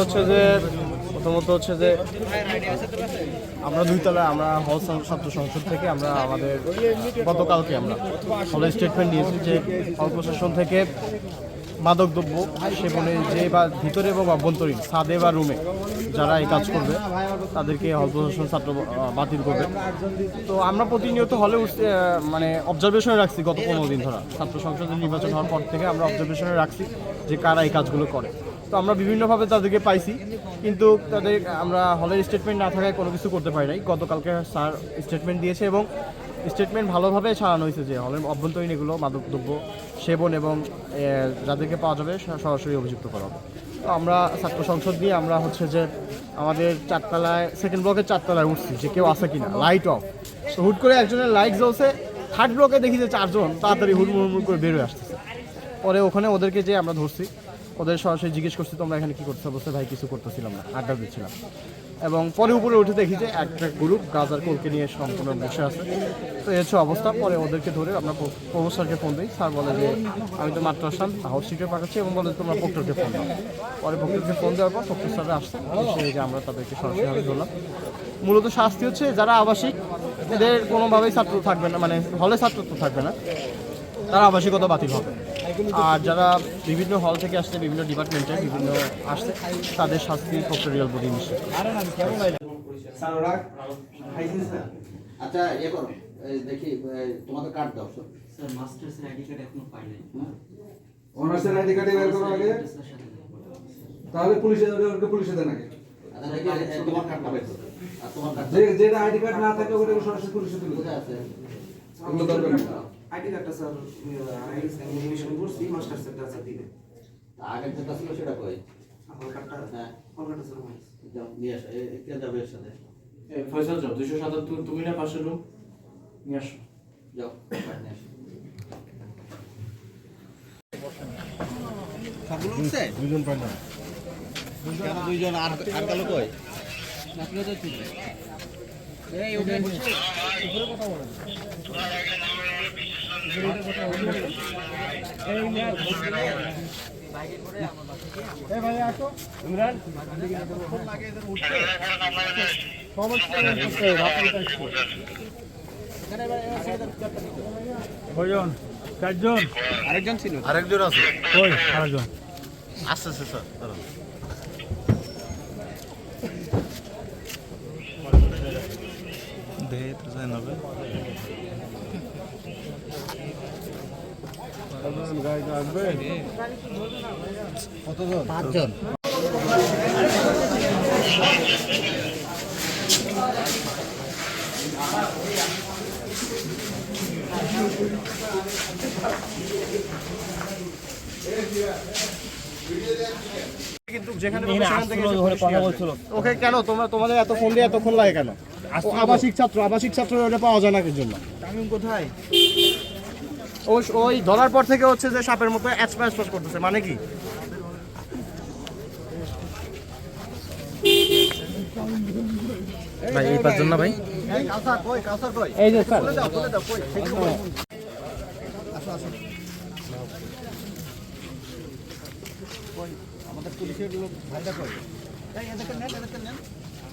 হচ্ছে যে প্রথমত হচ্ছে যে আমরা দুইতলা আমরা হল ছাত্র সংসদ থেকে আমরা আমাদের গতকালকে আমরা হলে স্টেটমেন্ট দিয়েছি যে হল প্রশাসন থেকে মাদকদ্রব্য সেবনে যে বা ভিতরে এবং অভ্যন্তরীণ ছাদে বা রুমে যারা এই কাজ করবে তাদেরকে হল প্রশাসন ছাত্র বাতিল করবে। তো আমরা প্রতিনিয়ত হলে উঠতে, মানে অবজারভেশনে রাখছি গত পনেরো দিন ধরা। ছাত্র সংসদের নির্বাচন হওয়ার পর থেকে আমরা অবজারভেশনে রাখছি যে কারা এই কাজগুলো করে। তো আমরা বিভিন্নভাবে তাদেরকে পাইছি, কিন্তু তাদের আমরা হলের স্টেটমেন্ট না থাকায় কোনো কিছু করতে পারি নাই। গতকালকে স্যার স্টেটমেন্ট দিয়েছে এবং স্টেটমেন্ট ভালোভাবে ছাড়ানো হয়েছে যে হলের অভ্যন্তরীণ এগুলো, মাদকদ্রব্য, সেবন এবং যাদেরকে পাওয়া যাবে সরাসরি অভিযুক্ত করা হবে। তো আমরা ছাত্র সংসদ দিয়ে আমরা হচ্ছে যে আমাদের চারতলায় সেকেন্ড ব্লকের চারতলায় উঠছি যে কেউ আছে কিনা লাইট অফ তো হুট করে একজনের লাইট জ্বলছে থার্ড ব্লকে দেখি যে চারজন তাড়াতাড়ি হুড়মুড় হুড়মুড় করে বের হয়ে আসতেছে। পরে ওখানে ওদেরকে যে আমরা ধরছি ওদের সরাসরি জিজ্ঞেস করছি, তোমরা এখানে কি করতে বলছে, ভাই, কিছু করতেছিলাম না, আড্ডা দিচ্ছিলাম। এবং পরে উপরে উঠে দেখি যে একটা গ্রুপ গাজার কোলকে নিয়ে সম্পূর্ণ বসে আছে। তো হচ্ছে অবস্থা। পরে ওদেরকে ধরে আমরা প্রভু স্যারকে ফোন দিই। স্যার বলে যে, আমি তো মাত্র আসলাম হাউস সিটে পাঠাচ্ছি এবং বলে তোমরা প্রক্টরকে ফোন দাও। পরে প্রক্টরকে ফোন দেওয়ার পর প্রক্টর স্যাররা আসছে। এসে এই যে আমরা তাদেরকে সরাসরি ধরলাম। মূলত শাস্তি হচ্ছে যারা আবাসিক, এদের কোনোভাবেই ছাত্র থাকবে না মানে হলে ছাত্রত্ব থাকবে না। তারা আবাসিকতা বাতিল হবে। আর যারা বিভিন্ন হল থেকে আসছে বিভিন্ন ডিপার্টমেন্টে বিভিন্ন আসছে তাদের শাস্তি ফক্টোরিয়াল বডি নিশ্চিত আচ্ছা ইয়ে করো। দেখি তোমাদের কার্ড দাও স্যার মাস্টার্সের আইডি কার্ড এখনও পাই নাই অনার্সের আইডি কার্ডে বের করো আগে। তাহলে পুলিশে দেবে ওকে পুলিশে দেন আগে। আচ্ছা দেখি তোমার কার্ডটা বের করো। আর তোমার কার্ড যে যেটা আইডি কার্ড না থাকে ওটা সরাসরি পুলিশে তুলে কোথায় আছে। দরকার নেই। আইডি কার্ডটা স্যার এডমিশন করছি মাস্টার সেন্টার স্যার দিবে আগের যেটা ছিল সেটা কই? কার্ডটা হ্যাঁ। হল কার্ডটা স্যার হয়েছে যাও নিয়ে আসো যাবে এর সাথে। ফয়সাল যাও দুশো সাতাত্তর তুমি না পাঁচশো রুম নিয়ে আসো। যাও নিয়ে আসো। দুজন না। দুইজন আর আর কালো কই? কয়জন? চারজন? আরেকজন ছিল। আরেকজন আছে কই? আরেকজন। আস্তে স্যার দাঁড়ান। কতজন পাঁচজন। কিন্তু যেখানে কথা বলছিল। ওকে কেন? তোমরা তোমাদের এত ফোন দিয়ে এতক্ষণ লাগে কেন? আবাসিক ছাত্র আবাসিক ছাত্র ওটা পাওয়া যায় না জন্য। আমি কোথায়? ওই ওই ধরার পর থেকে হচ্ছে যে সাপের মতো অ্যাচপ্যাচ করতেছে মানে কি? ভাই এই পাঁচজন না ভাই? এই কাউসার কই কাউসার কই? এই যে স্যার। বলে দাও বলে দাও কই? থেকে কই? আসো আসো। কই? আমাদের পুলিশের লোক ভাইটা কই? এই এদেরকে নেন এদেরকে নেন এদেরকে নেন।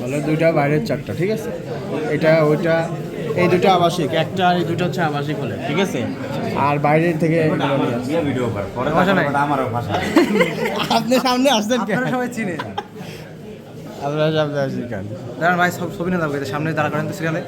হলের দুইটা বাইরের চারটা ঠিক আছে? এটা ওইটা এই দুটো আবাসিক একটা আর এই দুটো হচ্ছে আবাসিক হলে ঠিক আছে? আর বাইরের থেকে আপনি সামনে আসছেন কেন সবাই চিনে আপনারা সামনে আসছেন কেন? দাঁড়ান ভাই সব ছবি না দাও সামনে দাঁড়া করেন তো সিরিয়ালে